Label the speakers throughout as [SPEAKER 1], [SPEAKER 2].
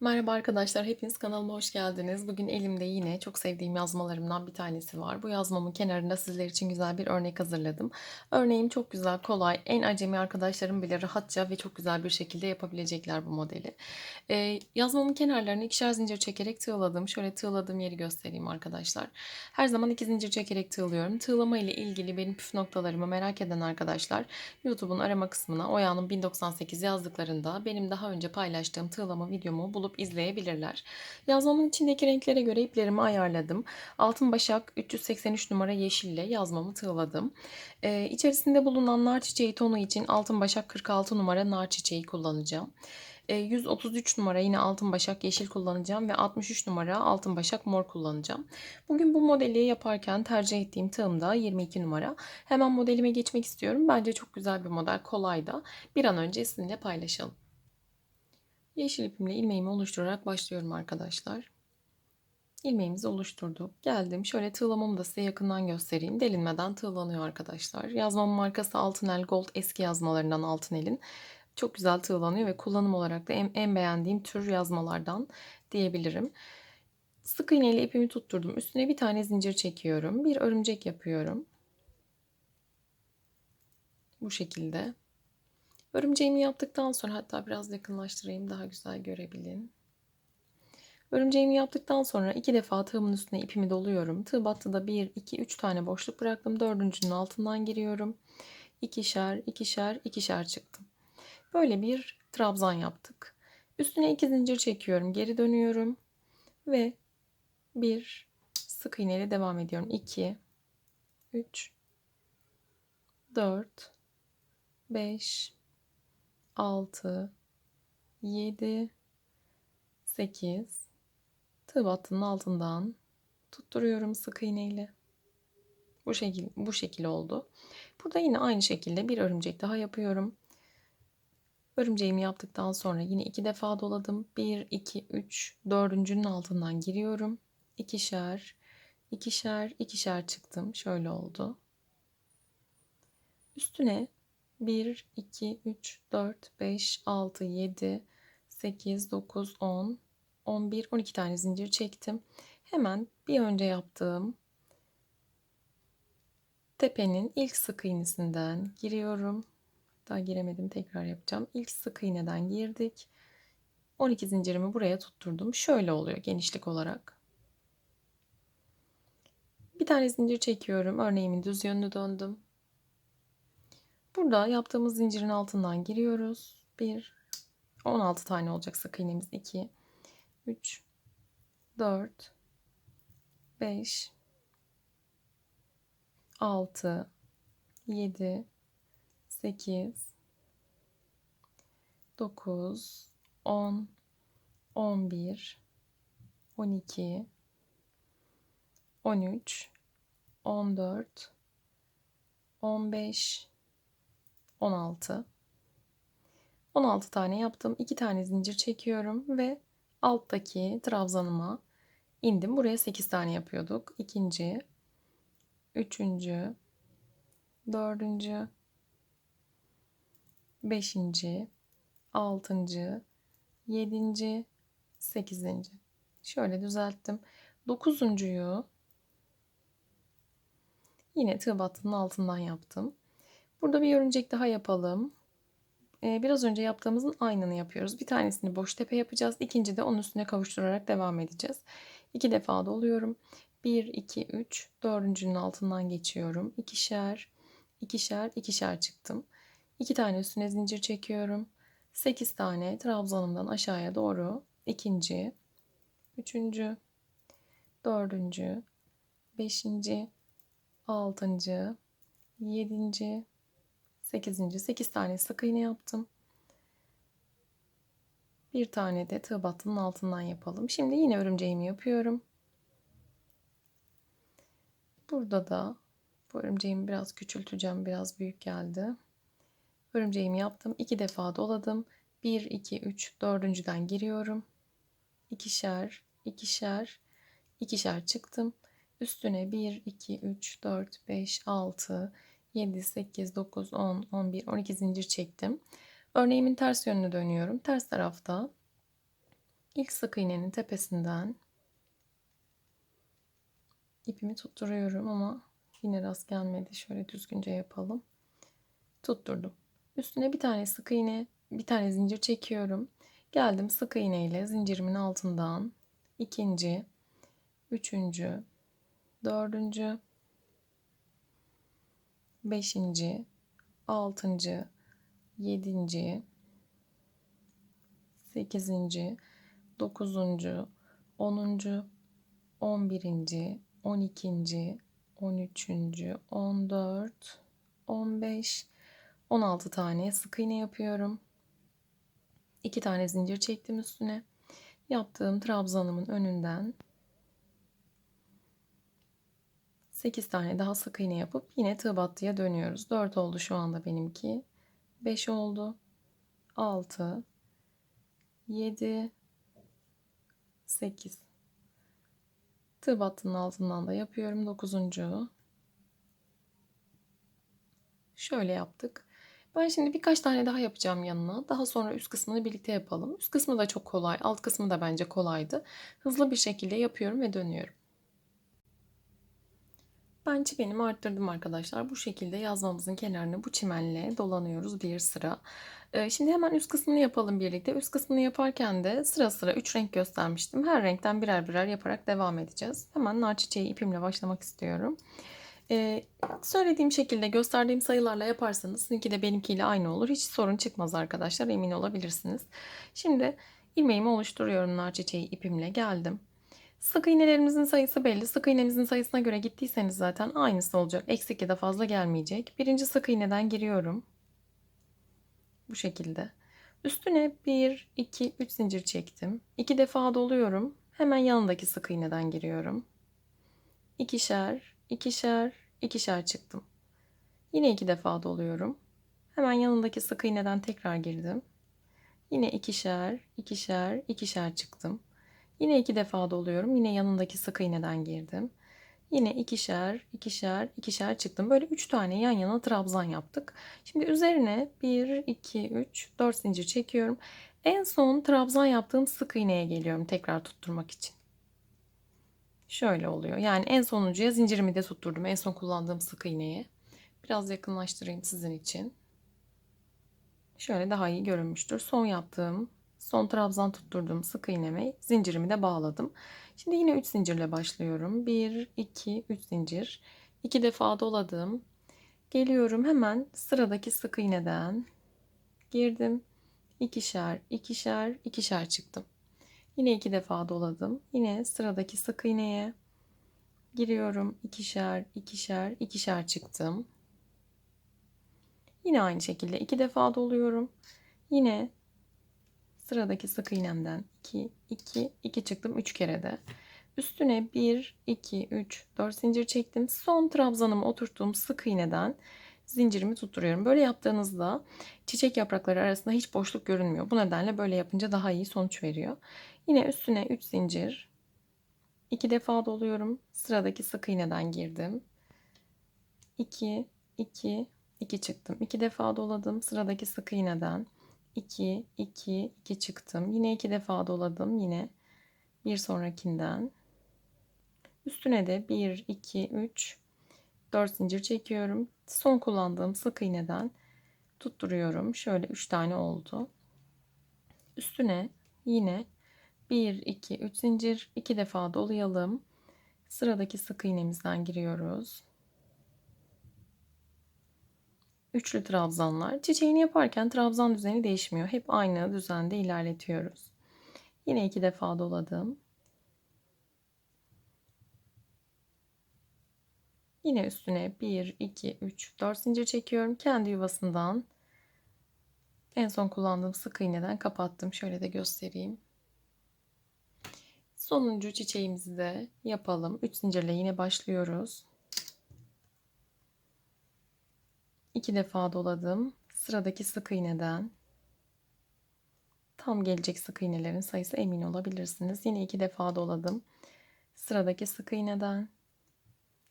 [SPEAKER 1] Merhaba arkadaşlar, hepiniz kanalıma hoş geldiniz. Bugün elimde yine çok sevdiğim yazmalarımdan bir tanesi var. Bu yazmamın kenarında sizler için güzel bir örnek hazırladım. Örneğim çok güzel, kolay. En acemi arkadaşlarım bile rahatça ve çok güzel bir şekilde yapabilecekler bu modeli. Ee, yazmamın kenarlarını ikişer zincir çekerek tığladım. Şöyle tığladığım yeri göstereyim arkadaşlar. Her zaman iki zincir çekerek tığlıyorum. Tığlama ile ilgili benim püf noktalarımı merak eden arkadaşlar YouTube'un arama kısmına Oya'nın 1098 yazdıklarında benim daha önce paylaştığım tığlama videomu bulup izleyebilirler. Yazmamın içindeki renklere göre iplerimi ayarladım. Altın başak 383 numara yeşille yazmamı tığladım. Ee, içerisinde bulunan nar çiçeği tonu için altın başak 46 numara nar çiçeği kullanacağım. 133 numara yine altın başak yeşil kullanacağım ve 63 numara altın başak mor kullanacağım. Bugün bu modeli yaparken tercih ettiğim tığım da 22 numara. Hemen modelime geçmek istiyorum. Bence çok güzel bir model, kolay da. Bir an önce sizinle paylaşalım. Yeşil ipimle ilmeğimi oluşturarak başlıyorum arkadaşlar. İlmeğimizi oluşturduk. Geldim. Şöyle tığlamamı da size yakından göstereyim. Delinmeden tığlanıyor arkadaşlar. Yazmamın markası Altınel Gold eski yazmalarından Altınel'in. Çok güzel tığlanıyor ve kullanım olarak da en, en beğendiğim tür yazmalardan diyebilirim. Sık iğne ile ipimi tutturdum. Üstüne bir tane zincir çekiyorum. Bir örümcek yapıyorum. Bu şekilde. Örümceğimi yaptıktan sonra hatta biraz yakınlaştırayım daha güzel görebilin. Örümceğimi yaptıktan sonra iki defa tığımın üstüne ipimi doluyorum. Tığ battıda 1, 2, 3 tane boşluk bıraktım. Dördüncünün altından giriyorum. İkişer, ikişer, ikişer çıktım. Böyle bir trabzan yaptık. Üstüne iki zincir çekiyorum. Geri dönüyorum. Ve bir sık iğneyle devam ediyorum. 2, 3, 4, 5, 6, 7, 8 tığ battının altından tutturuyorum sık iğneyle. Bu şekil bu şekil oldu. Burada yine aynı şekilde bir örümcek daha yapıyorum. Örümceğimi yaptıktan sonra yine iki defa doladım. 1 2 3 dördüncünün altından giriyorum. İkişer, ikişer, ikişer çıktım. Şöyle oldu. Üstüne 1, 2, 3, 4, 5, 6, 7, 8, 9, 10, 11, 12 tane zincir çektim. Hemen bir önce yaptığım tepenin ilk sık iğnesinden giriyorum. Daha giremedim tekrar yapacağım. İlk sık iğneden girdik. 12 zincirimi buraya tutturdum. Şöyle oluyor genişlik olarak. Bir tane zincir çekiyorum. Örneğimin düz yönünü döndüm. Burada yaptığımız zincirin altından giriyoruz. 1 16 tane olacak sık iğnemiz 2 3 4 5 6 7 8 9 10 11 12 13 14 15 16 16 tane yaptım. 2 tane zincir çekiyorum ve alttaki trabzanıma indim. Buraya 8 tane yapıyorduk. İkinci, üçüncü, dördüncü, beşinci, altıncı, yedinci, sekizinci. Şöyle düzelttim. Dokuzuncuyu yine tığ battının altından yaptım. Burada bir örümcek daha yapalım. Ee, biraz önce yaptığımızın aynını yapıyoruz. Bir tanesini boş tepe yapacağız. İkinci de onun üstüne kavuşturarak devam edeceğiz. İki defa doluyorum. 1, 2, 3, dördüncünün altından geçiyorum. İkişer, ikişer, ikişer çıktım. İki tane üstüne zincir çekiyorum. 8 tane trabzanımdan aşağıya doğru ikinci, üçüncü, dördüncü, beşinci, altıncı, yedinci, 8. 8 tane sık iğne yaptım. Bir tane de tığ battının altından yapalım. Şimdi yine örümceğimi yapıyorum. Burada da bu örümceğimi biraz küçülteceğim. Biraz büyük geldi. Örümceğimi yaptım. iki defa doladım. 1, 2, 3, dördüncüden giriyorum. İkişer, ikişer, ikişer çıktım. Üstüne 1, 2, 3, 4, 5, 6, 7, 8, 9, 10, 11, 12 zincir çektim. Örneğimin ters yönünü dönüyorum. Ters tarafta ilk sık iğnenin tepesinden ipimi tutturuyorum ama yine rast gelmedi. Şöyle düzgünce yapalım. Tutturdum. Üstüne bir tane sık iğne, bir tane zincir çekiyorum. Geldim sık iğne ile zincirimin altından ikinci, üçüncü, dördüncü, beşinci, altıncı, yedinci, sekizinci, dokuzuncu, onuncu, on birinci, on ikinci, on üçüncü, on dört, on beş, on altı tane sık iğne yapıyorum. İki tane zincir çektim üstüne. Yaptığım trabzanımın önünden 8 tane daha sık iğne yapıp yine tığ battıya dönüyoruz. 4 oldu şu anda benimki. 5 oldu. 6 7 8 Tığ battının altından da yapıyorum. 9. Şöyle yaptık. Ben şimdi birkaç tane daha yapacağım yanına. Daha sonra üst kısmını birlikte yapalım. Üst kısmı da çok kolay. Alt kısmı da bence kolaydı. Hızlı bir şekilde yapıyorum ve dönüyorum. Ben çimenimi arttırdım arkadaşlar. Bu şekilde yazmamızın kenarını bu çimenle dolanıyoruz bir sıra. Ee, şimdi hemen üst kısmını yapalım birlikte. Üst kısmını yaparken de sıra sıra 3 renk göstermiştim. Her renkten birer birer yaparak devam edeceğiz. Hemen nar çiçeği ipimle başlamak istiyorum. Ee, söylediğim şekilde gösterdiğim sayılarla yaparsanız sizinki de benimkiyle aynı olur. Hiç sorun çıkmaz arkadaşlar emin olabilirsiniz. Şimdi ilmeğimi oluşturuyorum nar çiçeği ipimle geldim. Sık iğnelerimizin sayısı belli. Sık iğnemizin sayısına göre gittiyseniz zaten aynısı olacak. Eksik ya da fazla gelmeyecek. Birinci sık iğneden giriyorum. Bu şekilde. Üstüne 1, 2, 3 zincir çektim. 2 defa doluyorum. Hemen yanındaki sık iğneden giriyorum. İkişer, ikişer, ikişer çıktım. Yine iki defa doluyorum. Hemen yanındaki sık iğneden tekrar girdim. Yine ikişer, ikişer, ikişer çıktım. Yine iki defa doluyorum. Yine yanındaki sık iğneden girdim. Yine ikişer, ikişer, ikişer çıktım. Böyle üç tane yan yana trabzan yaptık. Şimdi üzerine 1, 2, 3, 4 zincir çekiyorum. En son trabzan yaptığım sık iğneye geliyorum tekrar tutturmak için. Şöyle oluyor. Yani en sonuncuya zincirimi de tutturdum. En son kullandığım sık iğneye. Biraz yakınlaştırayım sizin için. Şöyle daha iyi görünmüştür. Son yaptığım Son trabzan tutturdum sık iğnemi. Zincirimi de bağladım. Şimdi yine 3 zincirle başlıyorum. 1, 2, 3 zincir. 2 defa doladım. Geliyorum hemen sıradaki sık iğneden. Girdim. ikişer, ikişer, ikişer çıktım. Yine iki defa doladım. Yine sıradaki sık iğneye giriyorum. ikişer, ikişer, ikişer çıktım. Yine aynı şekilde iki defa doluyorum. Yine sıradaki sık iğnemden 2 2 2 çıktım 3 kere de. Üstüne 1 2 3 4 zincir çektim. Son trabzanımı oturttuğum sık iğneden zincirimi tutturuyorum. Böyle yaptığınızda çiçek yaprakları arasında hiç boşluk görünmüyor. Bu nedenle böyle yapınca daha iyi sonuç veriyor. Yine üstüne 3 zincir 2 defa doluyorum. Sıradaki sık iğneden girdim. 2 2 2 çıktım. 2 defa doladım. Sıradaki sık iğneden 2, 2, 2 çıktım. Yine iki defa doladım. Yine bir sonrakinden. Üstüne de 1, 2, 3, 4 zincir çekiyorum. Son kullandığım sık iğneden tutturuyorum. Şöyle 3 tane oldu. Üstüne yine 1, 2, 3 zincir. 2 defa dolayalım. Sıradaki sık iğnemizden giriyoruz. Üçlü trabzanlar. Çiçeğini yaparken trabzan düzeni değişmiyor. Hep aynı düzende ilerletiyoruz. Yine iki defa doladım. Yine üstüne 1, 2, 3, 4 zincir çekiyorum. Kendi yuvasından en son kullandığım sık iğneden kapattım. Şöyle de göstereyim. Sonuncu çiçeğimizi de yapalım. 3 zincirle yine başlıyoruz. İki defa doladım. Sıradaki sık iğneden tam gelecek sık iğnelerin sayısı emin olabilirsiniz. Yine iki defa doladım. Sıradaki sık iğneden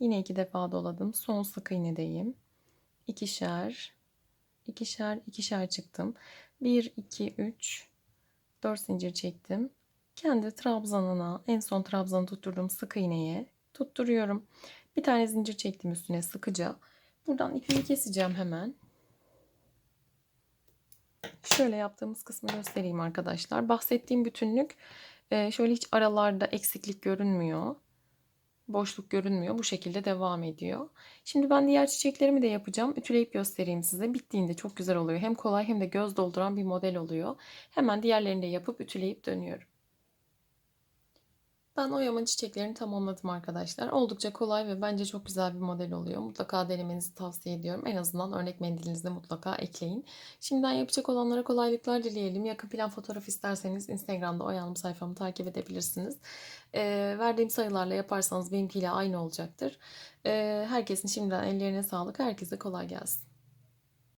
[SPEAKER 1] yine iki defa doladım. Son sık iğnedeyim. İkişer, ikişer, ikişer çıktım. 1, 2, 3, 4 zincir çektim. kendi trabzanına en son trabzanı tutturduğum sık iğneye tutturuyorum. Bir tane zincir çektim üstüne sıkıca. Buradan ipimi keseceğim hemen. Şöyle yaptığımız kısmı göstereyim arkadaşlar. Bahsettiğim bütünlük e, şöyle hiç aralarda eksiklik görünmüyor. Boşluk görünmüyor. Bu şekilde devam ediyor. Şimdi ben diğer çiçeklerimi de yapacağım. Ütüleyip göstereyim size. Bittiğinde çok güzel oluyor. Hem kolay hem de göz dolduran bir model oluyor. Hemen diğerlerini de yapıp ütüleyip dönüyorum. Ben oyama çiçeklerini tamamladım arkadaşlar. Oldukça kolay ve bence çok güzel bir model oluyor. Mutlaka denemenizi tavsiye ediyorum. En azından örnek mendilinize mutlaka ekleyin. Şimdiden yapacak olanlara kolaylıklar dileyelim. Yakın plan fotoğraf isterseniz Instagram'da oyanım sayfamı takip edebilirsiniz. Ee, verdiğim sayılarla yaparsanız benimkiyle aynı olacaktır. Ee, herkesin şimdiden ellerine sağlık. Herkese kolay gelsin.